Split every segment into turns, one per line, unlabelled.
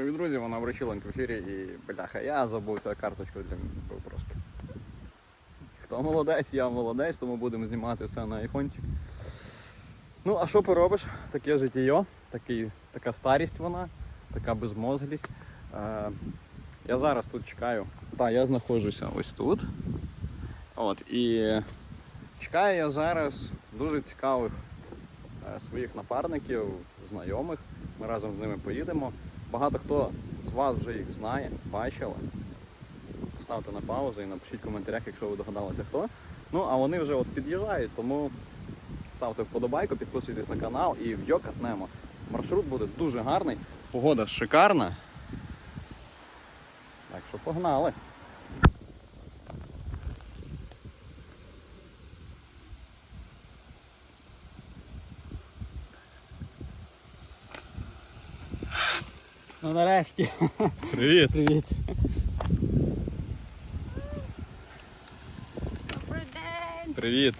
Привіт, друзі, вона вручила в ефірі і бляха, я забувся карточку для просто. Хто молодець, я молодець, тому будемо знімати все на айфончик. Ну, а що поробиш? Таке життя, така старість вона, така безмозглість. Е, я зараз тут чекаю. Так, я знаходжуся ось тут. От, і чекаю я зараз дуже цікавих е, своїх напарників, знайомих. Ми разом з ними поїдемо. Багато хто з вас вже їх знає, бачили. Поставте на паузу і напишіть в коментарях, якщо ви догадалися хто. Ну, а вони вже от під'їжджають, тому ставте вподобайку, підписуйтесь на канал і в йокатнемо. Маршрут буде дуже гарний, погода шикарна. Так що погнали.
Ну нарешті.
Привіт!
Привіт.
Добрий день!
Привіт!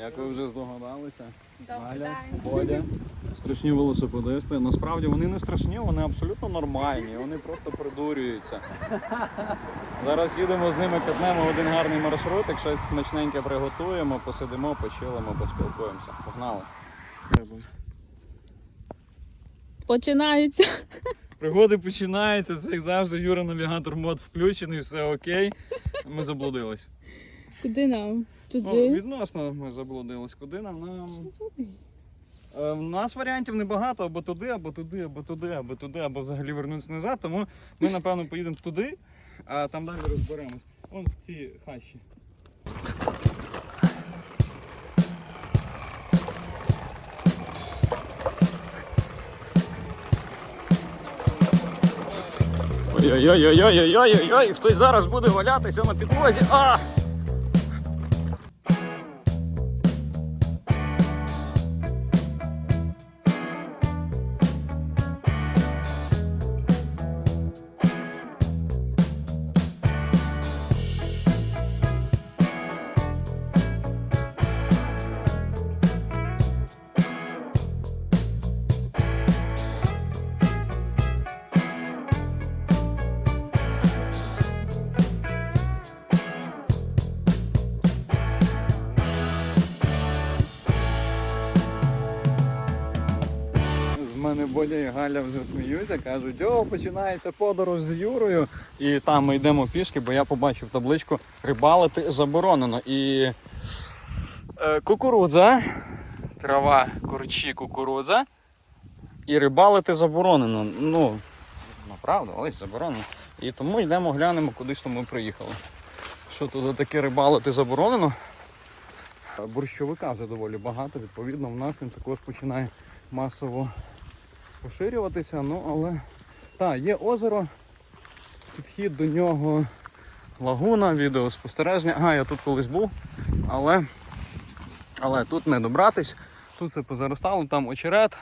Як ви вже здогадалися, Галя,
день!
Страшні велосипедисти. Насправді вони не страшні, вони абсолютно нормальні, вони просто придурюються. Зараз їдемо з ними, катнемо один гарний маршрут, як щось смачненьке приготуємо, посидимо, почилимо, поспілкуємося. Погнали.
Починається.
Пригоди починаються, все як завжди, Юра навігатор мод включений, все окей. Ми заблудились.
Куди нам?
Ну,
Туди.
відносно ми заблудились. Куди нам? Нам
Туди.
Е, У нас варіантів небагато, або туди, або туди, або туди, або туди, або взагалі вернутися назад. Тому ми, напевно, поїдемо туди, а там далі розберемось. Вон в ці хащі. Ой-ой-ой-ой-ой-ой-ой-ой, хтось зараз буде валятися на підлозі. А! Бодя і Галя вже сміються, кажуть, о, починається подорож з Юрою. І там ми йдемо пішки, бо я побачив табличку рибалити заборонено. І е, кукурудза, трава, корчі, кукурудза. І рибалити заборонено. Ну, ну правда, ось заборонено. І тому йдемо глянемо, куди ж ми приїхали. Що тут за таке рибалити заборонено? Борщовика вже доволі багато, відповідно, в нас він також починає масово поширюватися. Ну, але так, є озеро, підхід до нього лагуна, відеоспостереження. Ага, я тут колись був, але, але тут не добратись. Тут все позаростало, там очерет.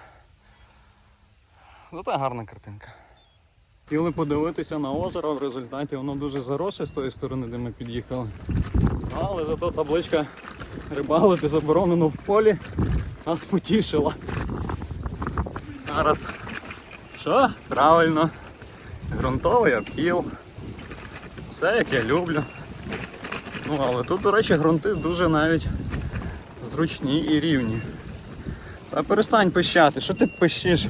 Зате гарна картинка. Хотіли подивитися на озеро, в результаті воно дуже заросше з тої сторони, де ми під'їхали. Але зато табличка рибалити заборонено в полі нас потішила. Зараз. Що? Правильно. Грунтовий обхіл. Все як я люблю. Ну, але тут, до речі, ґрунти дуже навіть зручні і рівні. Та перестань пищати, що ти пищиш?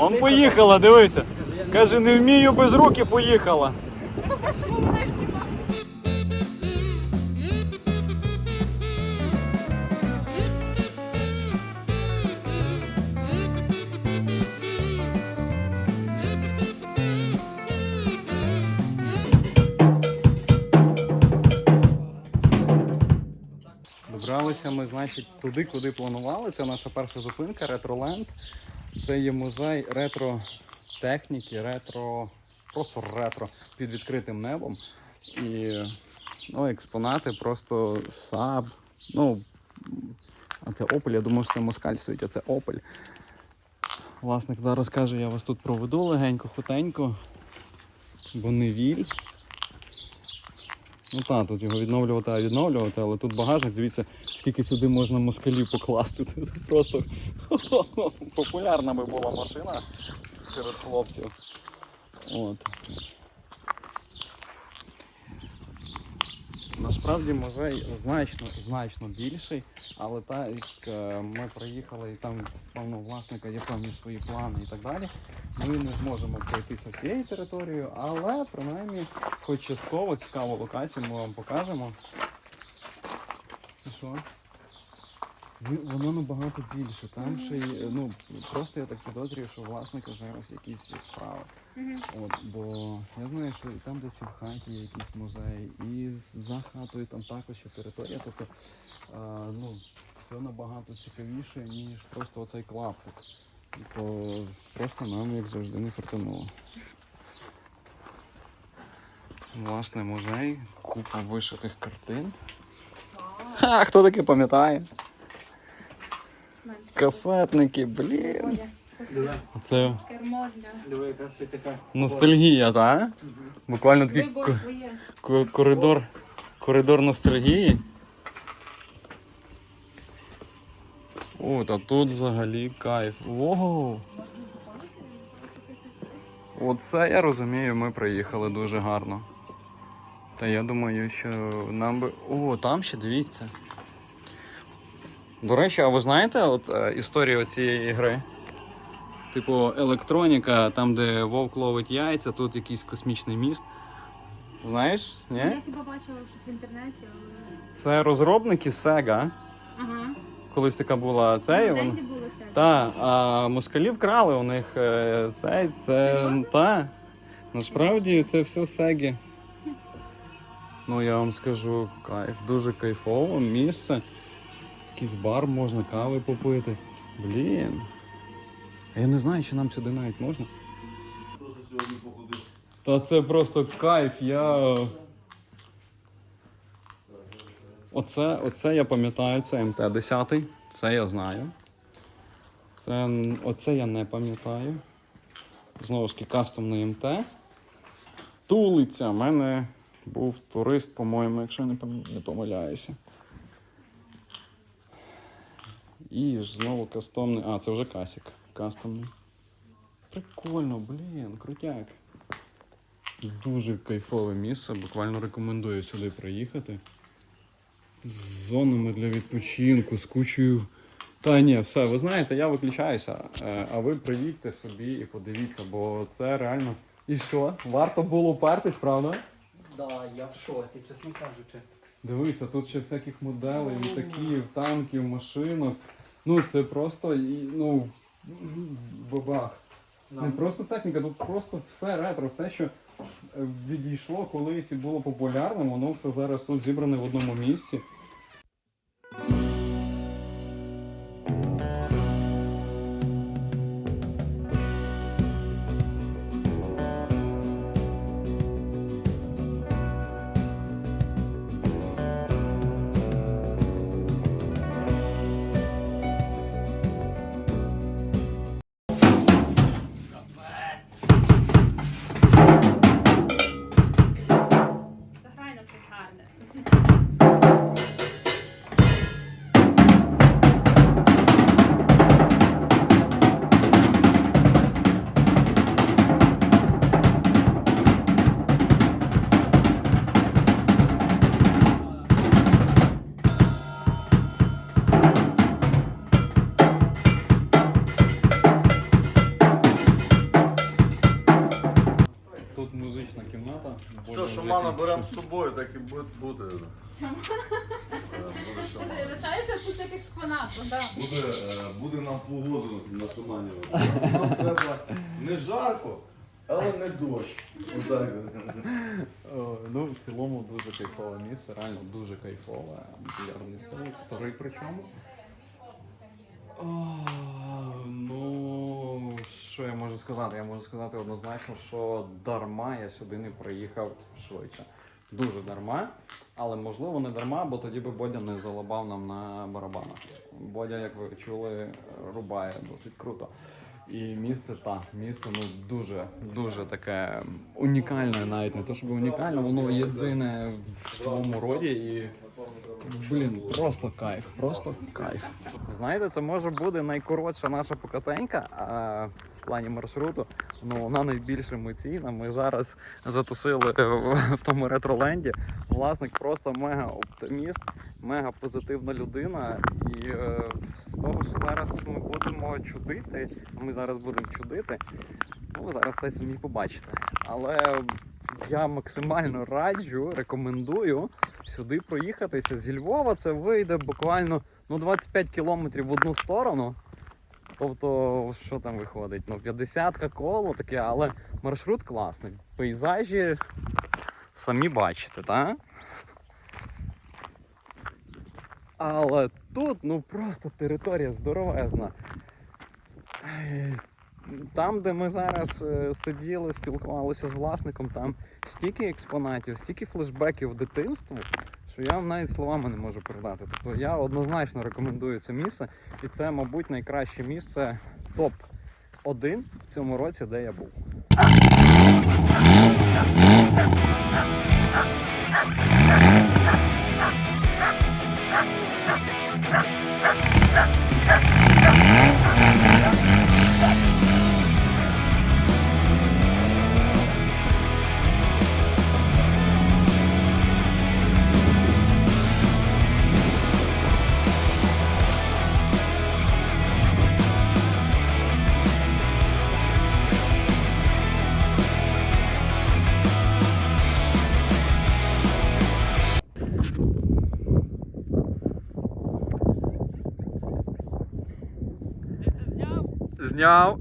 Он поїхала, дивися. Каже, не вмію без руки, поїхала. Добралися ми, значить, туди, куди планували. Це наша перша зупинка Ретроленд. Це є музей ретро-техніки, ретро, просто ретро під відкритим небом. І ну, експонати просто Saab. Ну, а це Opel, я думаю, що це москаль стоїть, а це Opel. Власник зараз каже, я вас тут проведу легенько, хутенько. Бонневіль. Ну так, тут його відновлювати, а відновлювати, але тут багажник, дивіться, скільки сюди можна москалів покласти. Просто популярна би була машина серед хлопців. От. Насправді музей значно значно більший, але так як е, ми приїхали і там певно власника є певні свої плани і так далі. Ми не зможемо пройтися всією територією, але принаймні, хоч частково цікаву локацію ми вам покажемо. І що? Ви- Воно набагато більше. Там ще й, ну, просто я так підозрюю, що власника зараз якісь є справи. От, бо я знаю, що і там десь і в хаті є якийсь музей, і за хатою там також є територія. Тобто а, ну, все набагато цікавіше, ніж просто оцей клаптик. І то просто нам, як завжди, не фартануло. Власне, музей, купа вишитих картин. Ха, хто таке пам'ятає? Касетники, блін. Це
Кермо для
Диви, якраз і така.
ностальгія, так? Буквально такий
вибор
ко- коридор, коридор ностальгії. О, та тут взагалі кайф. Воу! Оце я розумію, ми приїхали дуже гарно. Та я думаю, що нам би. О, там ще дивіться. До речі, а ви знаєте от, е, історію цієї гри? Типу електроніка, там, де вовк ловить яйця, тут якийсь космічний міст. Знаєш? Ні?
Я хіба бачила щось в інтернеті, але.
Це розробники Sega.
Ага.
Колись така була цей. вон-
Денді були.
Та, а москалі вкрали у них е, цей, це. Та. Насправді це все Сеги. Ну я вам скажу, кайф, дуже кайфово місце. Якийсь бар можна кави попити. Блін. Я не знаю, чи нам сюди навіть можна.
Просто сьогодні походив.
Та це просто кайф. Я. Оце, оце я пам'ятаю, це МТ-10, це я знаю. Це, оце я не пам'ятаю. Знову ж таки, кастомний МТ. Тулиця. У мене був турист, по-моєму, якщо пом- не помиляюся. І ж знову кастомний. А, це вже касік. Кастомний. Прикольно, блін, крутяк. Дуже кайфове місце, буквально рекомендую сюди приїхати. З зонами для відпочинку, з кучою. Та ні, все, ви знаєте, я виключаюся. Е, А ви приїдьте собі і подивіться, бо це реально. І що? Варто було пертись, правда?
Да, я в шоці, чесно кажучи.
Дивися, тут ще всяких моделей, літаків, танків, машинок. Ну це просто ну, бабах. Не просто техніка, тут просто все ретро, все, що е, відійшло колись і було популярним, воно все зараз тут зібране в одному місці.
Шамана з собою, так і буде. буде. Е, Буде.
Лишається тут як так.
Буде, е, буде нам погоду на шамані. Нам треба не жарко, але не дощ. Отак. от.
Ну, в цілому дуже кайфове місце, реально дуже кайфове. Більярдний столик, старий причому. Ну, що я можу сказати? Я можу сказати однозначно, що дарма я сюди не приїхав швидше. Дуже дарма, але можливо не дарма, бо тоді би Бодя не залабав нам на барабанах. Бодя, як ви чули, рубає досить круто. І місце та місце ну дуже, дуже таке унікальне, навіть не то, щоб унікальне, воно єдине в своєму роді і блін, просто кайф, просто кайф. Знаєте, це може бути найкоротша наша покатенька а, в плані маршруту. Ну вона найбільш емоційна. Ми зараз затусили в, в тому ретроленді. Власник просто мега оптиміст, мега позитивна людина. І е, з того, що зараз ми будемо чудити, ми зараз будемо чудити. Ну, зараз це самі побачите. Але я максимально раджу, рекомендую сюди проїхатися. Зі Львова це вийде буквально ну, 25 кілометрів в одну сторону. Тобто, що там виходить? Ну, 50 коло таке, але маршрут класний. Пейзажі самі бачите, так? Але тут ну просто територія здоровезна. Там, де ми зараз е, сиділи, спілкувалися з власником, там стільки експонатів, стільки флешбеків дитинству, що я навіть словами не можу передати. Тобто я однозначно рекомендую це місце, і це, мабуть, найкраще місце топ 1 в цьому році, де я був. Зняв.
Я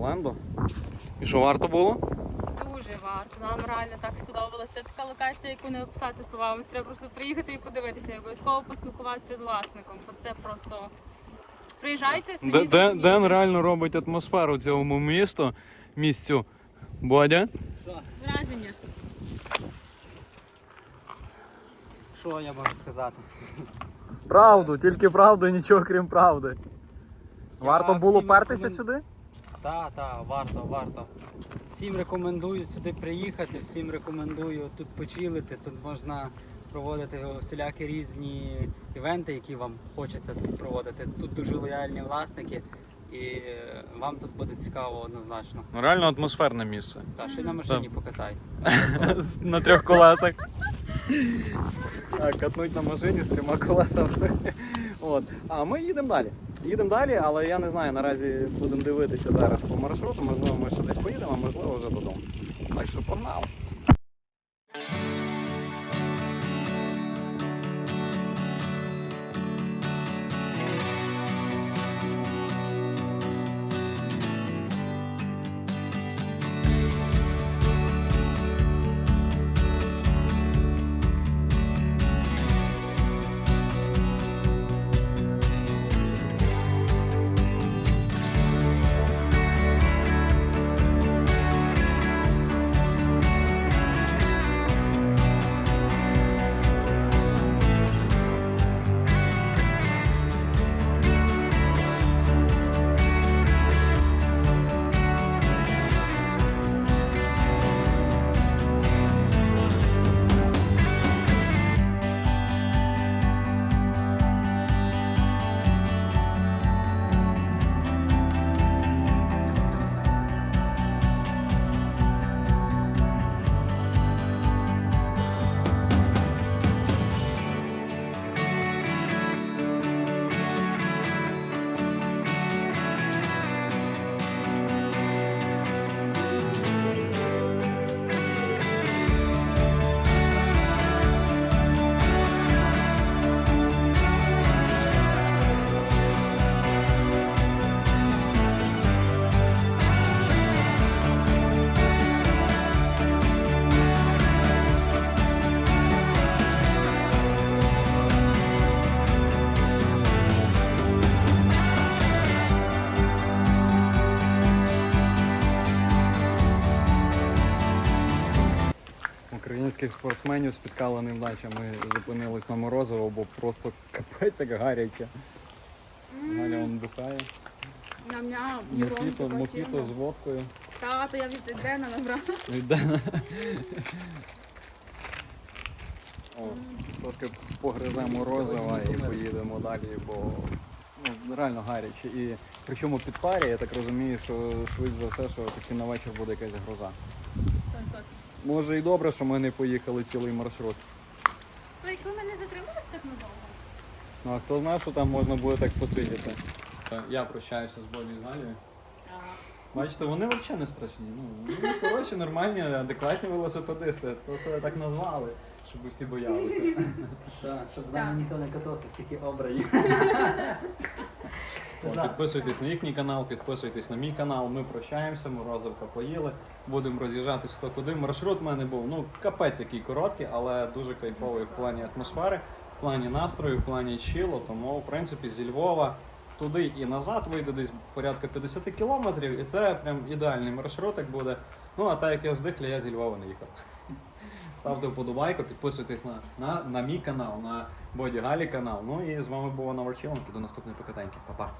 виїхали. І що варто було?
Дуже варто. Нам реально так сподобалося. Це така локація, яку не описати словами. Треба просто приїхати і подивитися. І Обов'язково поспілкуватися з власником. Бо це просто. Приїжджайте, самі
Де- Ден,
зрозумієте.
Ден реально робить атмосферу цьому місту, місцю. Бодя.
Враження.
Що я можу сказати?
Правду, тільки правду, і нічого крім правди.
Я
Варто було
всім
пертися
рекомен-
сюди?
Так, так, варто, варто. Всім рекомендую сюди приїхати, всім рекомендую тут почилити. Тут можна проводити всілякі різні івенти, які вам хочеться тут проводити. Тут дуже лояльні власники і е, вам тут буде цікаво однозначно.
Ну, реально атмосферне місце.
Та ще й на машині покатай.
на трьох колесах. Так, катнуть на машині з трьома колесами. От. А ми їдемо далі. Їдемо далі, але я не знаю, наразі будемо дивитися зараз по маршруту. Можливо, ми ще десь поїдемо, а можливо вже додому. Так що погнали. Українських спортсменів спіткала невдача. Ми зупинились на Морозово, бо просто капець як гаряче. Галя он бухає.
Ням-ням,
Мохіто, мохіто з водкою.
Та, то я від Дена набрала.
Йде. О, трошки погриземо морозива і поїдемо далі, бо ну, реально гаряче. І причому під парі, я так розумію, що швидше за все, що таки на вечір буде якась гроза. Може і добре, що ми не поїхали цілий маршрут.
То якби ми не затрималися так надовго.
Ну а хто знає, що там можна буде так посидіти. Я прощаюся з Болі з Галією. Бачите, вони взагалі не страшні. Ну, вони хороші, нормальні, адекватні велосипедисти. То це так назвали, щоб всі боялися.
Так, щоб
за нами
ніхто не катався, тільки обрані.
Підписуйтесь на їхній канал, підписуйтесь на мій канал. Ми прощаємося, морозивка поїли. Будемо роз'їжджатись хто куди. Маршрут в мене був ну капець який короткий, але дуже кайфовий в плані атмосфери, в плані настрою, в плані чілу. Тому, в принципі, зі Львова туди і назад вийде десь порядка 50 кілометрів, і це прям ідеальний маршрутик буде. Ну а так як я здихля, я зі Львова не їхав. Ставте вподобайку, підписуйтесь на, на, на мій канал, на Боді Галі канал. Ну і з вами була Новорчиленки. До наступної покатеньки. Па-па.